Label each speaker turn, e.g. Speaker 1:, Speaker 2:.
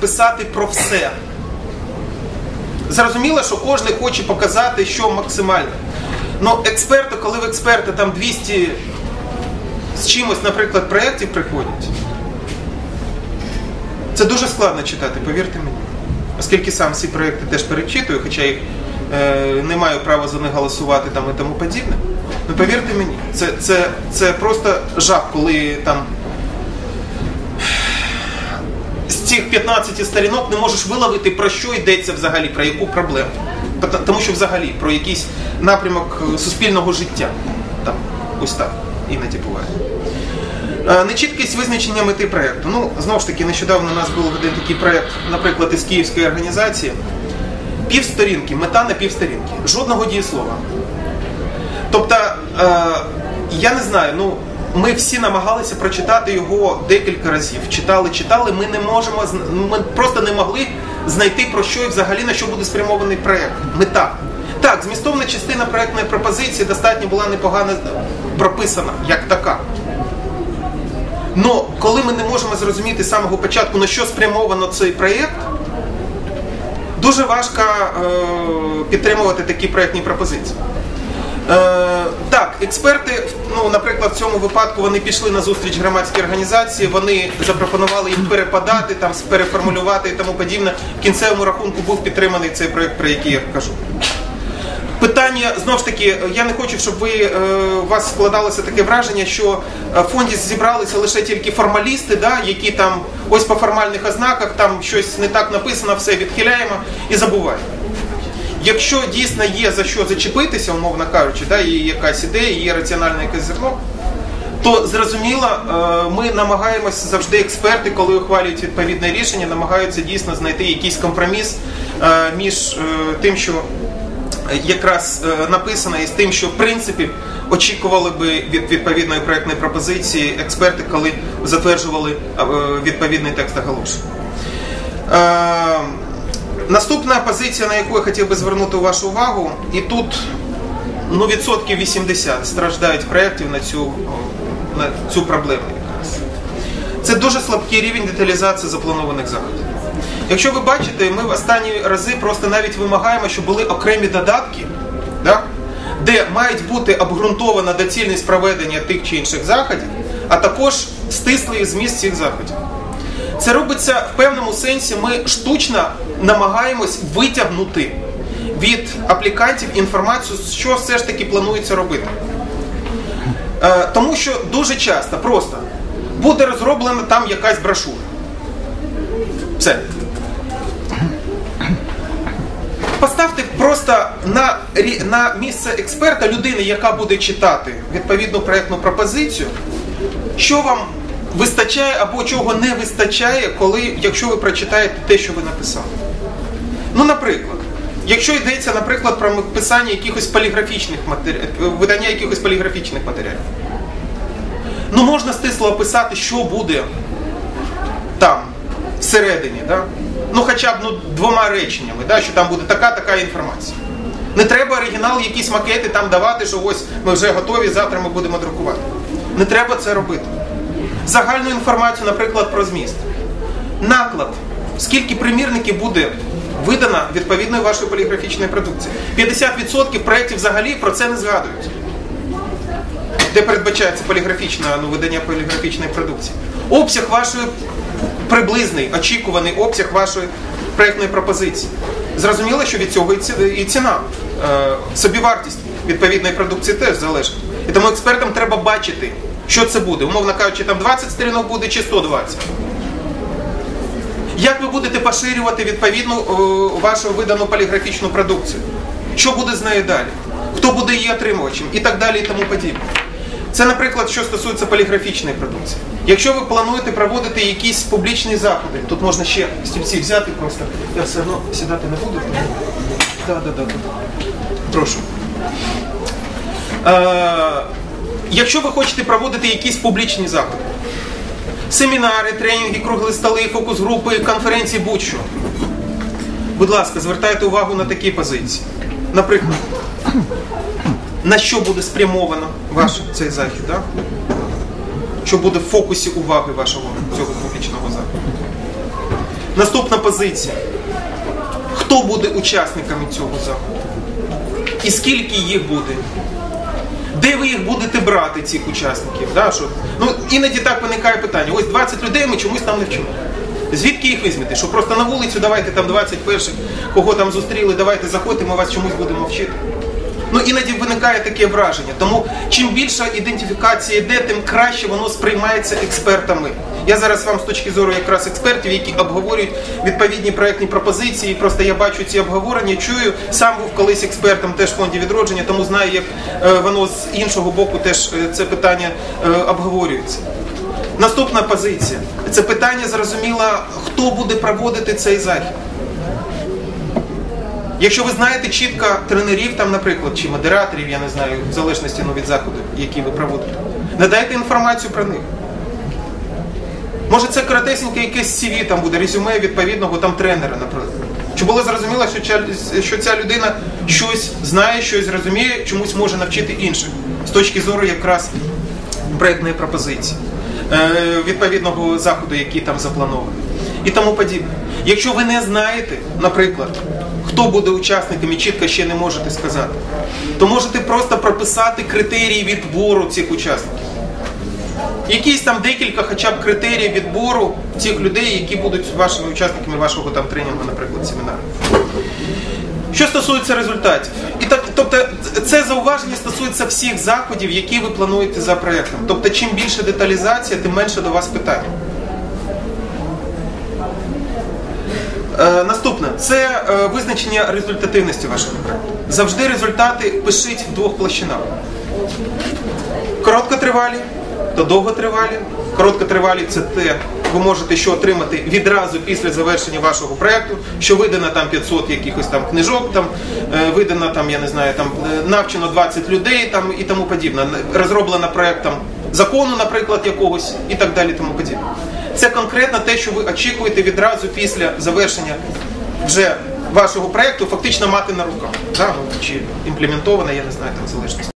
Speaker 1: Писати про все. Зрозуміло, що кожен хоче показати, що максимально. Ну, експерти, коли в експерти там 200 з чимось, наприклад, проєктів приходять, це дуже складно читати, повірте мені. Оскільки сам ці проєкти теж перечитую, хоча їх е, не маю права за них голосувати там і тому подібне. Ну повірте мені, це, це, це просто жах, коли там з цих 15 сторінок не можеш виловити, про що йдеться взагалі, про яку проблему. Тому що взагалі про якийсь напрямок е, суспільного життя. Там, ось так іноді буває. Е, Нечіткість визначення мети проєкту. Ну, знову ж таки, нещодавно у нас був один такий проєкт, наприклад, із Київської організації. Півсторінки, мета на півсторінки. Жодного дієслова. Тобто, е, я не знаю, ну ми всі намагалися прочитати його декілька разів. Читали, читали. Ми не можемо ми просто не могли знайти про що і взагалі на що буде спрямований проект. Мета. Так, змістовна частина проектної пропозиції достатньо була непогано прописана, як така. Но коли ми не можемо зрозуміти з самого початку, на що спрямовано цей проєкт, дуже важко е, підтримувати такі проєктні пропозиції. Е, так, експерти, ну, наприклад, в цьому випадку вони пішли на зустріч громадській організації, вони запропонували їм перепадати, там, переформулювати і тому подібне. В кінцевому рахунку був підтриманий цей проєкт, про який я кажу. Питання знову ж таки, я не хочу, щоб ви е, у вас складалося таке враження, що е, в фонді зібралися лише тільки формалісти, да, які там ось по формальних ознаках там щось не так написано, все відхиляємо і забуваємо. Якщо дійсно є за що зачепитися, умовно кажучи, да, є якась ідея, є раціональне якесь зерно, то зрозуміло, е, ми намагаємося завжди експерти, коли ухвалюють відповідне рішення, намагаються дійсно знайти якийсь компроміс е, між е, тим, що якраз написано, і з тим, що в принципі очікували би від відповідної проектної пропозиції експерти, коли затверджували відповідний текст оголошення. Наступна позиція, на яку я хотів би звернути вашу увагу, і тут ну, відсотків 80 страждають проєктів на цю, на цю проблему. Це дуже слабкий рівень деталізації запланованих заходів. Якщо ви бачите, ми в останні рази просто навіть вимагаємо, щоб були окремі додатки, да? де мають бути обґрунтована доцільність проведення тих чи інших заходів, а також стислий зміст цих заходів. Це робиться в певному сенсі. Ми штучно намагаємось витягнути від аплікантів інформацію, що все ж таки планується робити. Е, тому що дуже часто просто буде розроблена там якась брошура. Все. Поставте просто на, на місце експерта людини, яка буде читати відповідну проєктну пропозицію, що вам вистачає або чого не вистачає, коли, якщо ви прочитаєте те, що ви написали. Ну, наприклад, якщо йдеться, наприклад, про писання якихось поліграфічних матеріалів, видання якихось поліграфічних матеріалів, ну можна стисло описати, що буде там, всередині, да? ну хоча б ну, двома реченнями, да? що там буде така-така інформація. Не треба оригінал, якісь макети там давати, що ось ми вже готові, завтра ми будемо друкувати. Не треба це робити. Загальну інформацію, наприклад, про зміст. Наклад. Скільки примірників буде видано відповідної вашої поліграфічної продукції? 50% проєктів взагалі про це не згадують. Де передбачається поліграфічне ну, видання поліграфічної продукції. Обсяг вашої приблизний, очікуваний обсяг вашої проєктної пропозиції. Зрозуміло, що від цього і ціна, е, собівартість відповідної продукції теж залежить. І тому експертам треба бачити, що це буде. Умовно кажучи, там 20 сторінок буде чи 120. Як ви будете поширювати відповідну е, вашу видану поліграфічну продукцію? Що буде з нею далі? Хто буде її отримувачем? І так далі, і тому подібне. Це, наприклад, що стосується поліграфічної продукції. Якщо ви плануєте проводити якісь публічні заходи, тут можна ще стільці взяти просто. Я все одно сідати не буду. Так, так, так. Прошу. Якщо ви хочете проводити якісь публічні заходи, семінари, тренінги, кругли столи, фокус-групи, конференції, будь-що. Будь ласка, звертайте увагу на такі позиції. Наприклад, на що буде спрямовано ваш цей захід, да? що буде в фокусі уваги вашого цього публічного заходу. Наступна позиція. Хто буде учасниками цього заходу? І скільки їх буде? Де ви їх будете брати, цих учасників? Да, що? Ну, іноді так виникає питання. Ось 20 людей ми чомусь там не вчимо. Звідки їх візьмете? Що просто на вулицю давайте там 20 перших, кого там зустріли, давайте заходьте, ми вас чомусь будемо вчити. Ну іноді виникає таке враження. Тому чим більша ідентифікація йде, тим краще воно сприймається експертами. Я зараз вам з точки зору якраз експертів, які обговорюють відповідні проектні пропозиції. Просто я бачу ці обговорення, чую. Сам був колись експертом теж в фонді відродження, тому знаю, як е, воно з іншого боку теж е, це питання е, обговорюється. Наступна позиція це питання зрозуміло, хто буде проводити цей захід. Якщо ви знаєте чітко тренерів, там, наприклад, чи модераторів, я не знаю, в залежності ну, від заходу, який ви проводите, надайте інформацію про них. Може це коротесеньке якесь CV там буде, резюме відповідного там тренера, наприклад. Щоб було зрозуміло, що ця, людина щось знає, щось розуміє, чомусь може навчити інших з точки зору якраз проєктної пропозиції, е, відповідного заходу, який там запланований. І тому подібне. Якщо ви не знаєте, наприклад, хто буде учасником і чітко ще не можете сказати, то можете просто прописати критерії відбору цих учасників. Якісь там декілька хоча б критерій відбору цих людей, які будуть вашими учасниками вашого там тренінгу, наприклад, семінару. Що стосується результатів, і так, тобто це зауваження стосується всіх заходів, які ви плануєте за проєктом. Тобто, чим більше деталізація, тим менше до вас питань. Е, наступне це е, визначення результативності вашого проєкту. Завжди результати пишіть в двох площинах. Короткотривалі та довготривалі. Короткотривалі це те, ви можете що отримати відразу після завершення вашого проєкту, що видано там 500 якихось там книжок, там е, видано там, я не знаю, там е, навчено 20 людей там і тому подібне. Розроблено проєктом закону, наприклад, якогось і так далі, тому подібне. Це конкретно те, що ви очікуєте відразу після завершення вже вашого проєкту, фактично мати на руках. Да? Ну, чи імплементовано, я не знаю, там залежність.